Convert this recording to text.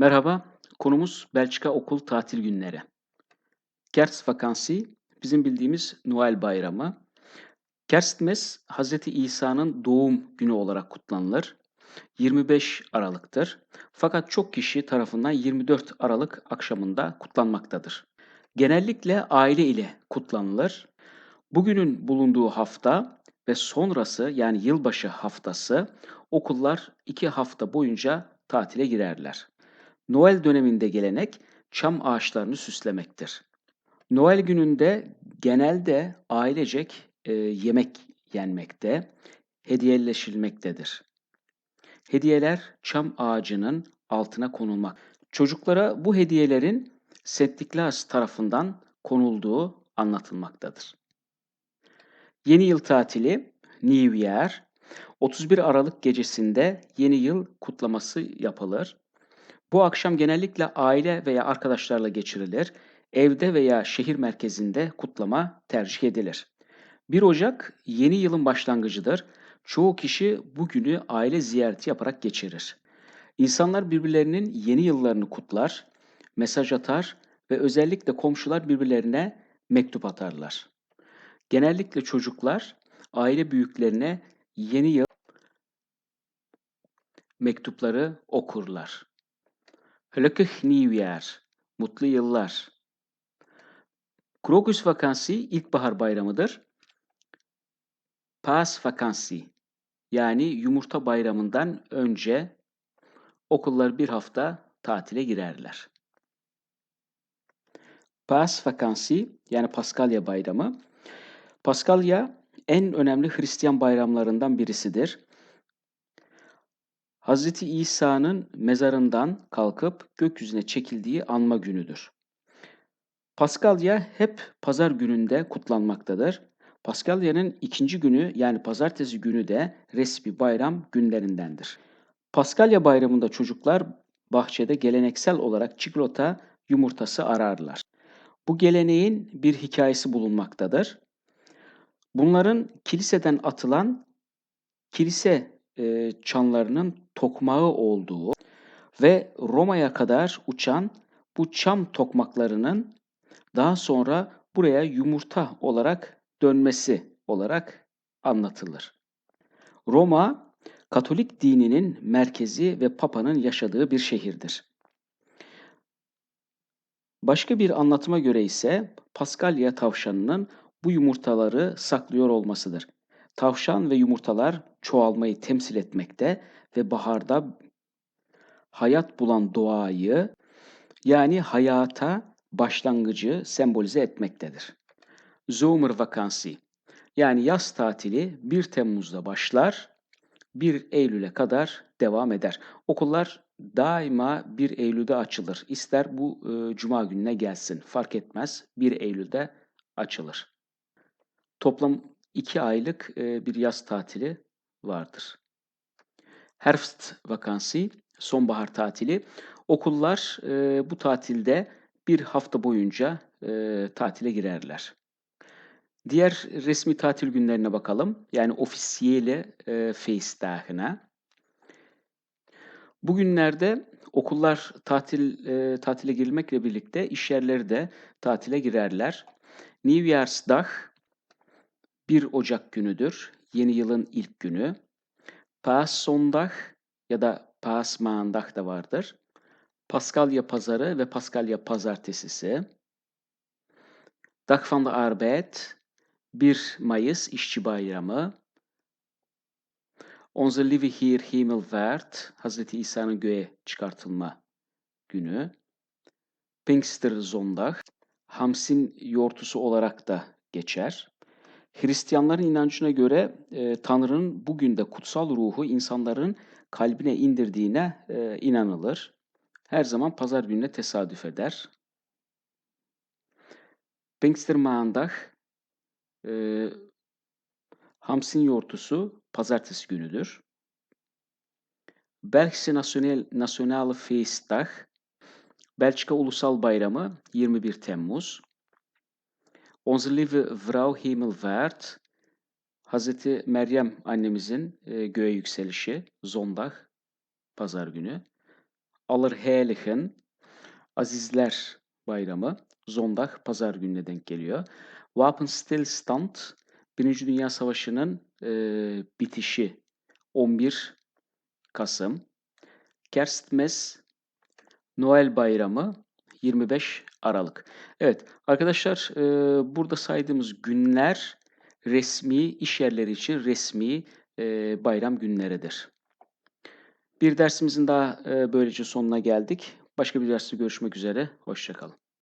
Merhaba, konumuz Belçika okul tatil günleri. Kerstvakantie, bizim bildiğimiz Noel Bayramı. Kerstmes, Hz. İsa'nın doğum günü olarak kutlanılır. 25 Aralık'tır. Fakat çok kişi tarafından 24 Aralık akşamında kutlanmaktadır. Genellikle aile ile kutlanılır. Bugünün bulunduğu hafta ve sonrası yani yılbaşı haftası okullar iki hafta boyunca tatile girerler. Noel döneminde gelenek çam ağaçlarını süslemektir. Noel gününde genelde ailecek e, yemek yenmekte, hediyeleşilmektedir. Hediyeler çam ağacının altına konulmak. Çocuklara bu hediyelerin Claus tarafından konulduğu anlatılmaktadır. Yeni yıl tatili, New Year, 31 Aralık gecesinde yeni yıl kutlaması yapılır. Bu akşam genellikle aile veya arkadaşlarla geçirilir. Evde veya şehir merkezinde kutlama tercih edilir. 1 Ocak yeni yılın başlangıcıdır. Çoğu kişi bu günü aile ziyareti yaparak geçirir. İnsanlar birbirlerinin yeni yıllarını kutlar, mesaj atar ve özellikle komşular birbirlerine mektup atarlar. Genellikle çocuklar aile büyüklerine yeni yıl mektupları okurlar. Gelukkig Nieuwjaar, mutlu yıllar. Krokus vakansi ilkbahar bayramıdır. Paas vakansi yani yumurta bayramından önce okullar bir hafta tatile girerler. Paas vakansi yani Paskalya bayramı. Paskalya en önemli Hristiyan bayramlarından birisidir. Hz. İsa'nın mezarından kalkıp gökyüzüne çekildiği anma günüdür. Paskalya hep pazar gününde kutlanmaktadır. Paskalya'nın ikinci günü yani pazartesi günü de resmi bayram günlerindendir. Paskalya bayramında çocuklar bahçede geleneksel olarak çikolata yumurtası ararlar. Bu geleneğin bir hikayesi bulunmaktadır. Bunların kiliseden atılan kilise e, çanlarının tokmağı olduğu ve Roma'ya kadar uçan bu çam tokmaklarının daha sonra buraya yumurta olarak dönmesi olarak anlatılır. Roma, Katolik dininin merkezi ve Papa'nın yaşadığı bir şehirdir. Başka bir anlatıma göre ise Paskalya tavşanının bu yumurtaları saklıyor olmasıdır. Tavşan ve yumurtalar çoğalmayı temsil etmekte ve baharda hayat bulan doğayı yani hayata başlangıcı sembolize etmektedir. Zomervakansi yani yaz tatili 1 Temmuz'da başlar, 1 Eylül'e kadar devam eder. Okullar daima 1 Eylül'de açılır. İster bu e, cuma gününe gelsin fark etmez 1 Eylül'de açılır. Toplam 2 aylık e, bir yaz tatili vardır. Herbst vakansi, sonbahar tatili. Okullar e, bu tatilde bir hafta boyunca e, tatile girerler. Diğer resmi tatil günlerine bakalım. Yani ofisiyeli e, Feestdag'ına. Bugünlerde okullar tatil e, tatile girmekle birlikte iş yerleri de tatile girerler. New Year's Day 1 Ocak günüdür. Yeni yılın ilk günü. Paasondag ya da Paasmaandag da vardır. Paskalya pazarı ve Paskalya pazartesisi. Dag van de Arbeid 1 Mayıs İşçi Bayramı. Onze Lieve Heer Hemelvaart Hz. İsa'nın göğe çıkartılma günü. Pinkster Zondag Hamsin yortusu olarak da geçer. Hristiyanların inancına göre e, Tanrı'nın bugün de kutsal ruhu insanların kalbine indirdiğine e, inanılır. Her zaman pazar gününe tesadüf eder. Pinkstermaandag e, Hamsin yortusu pazartesi günüdür. Belgische National, Nationale Feestdag Belçika Ulusal Bayramı 21 Temmuz. Onze Lieve Vrouw Hemelvaart, Hazreti Meryem annemizin e, göğe yükselişi, Zondag, pazar günü. Allerheiligen, Azizler Bayramı, Zondag, Pazar gününe denk geliyor. Wapenstillstand, Birinci Dünya Savaşı'nın e, bitişi 11 Kasım. Kerstmes, Noel Bayramı 25 Aralık. Evet arkadaşlar e, burada saydığımız günler resmi iş yerleri için resmi e, bayram günleridir. Bir dersimizin daha e, böylece sonuna geldik. Başka bir derste görüşmek üzere. Hoşçakalın.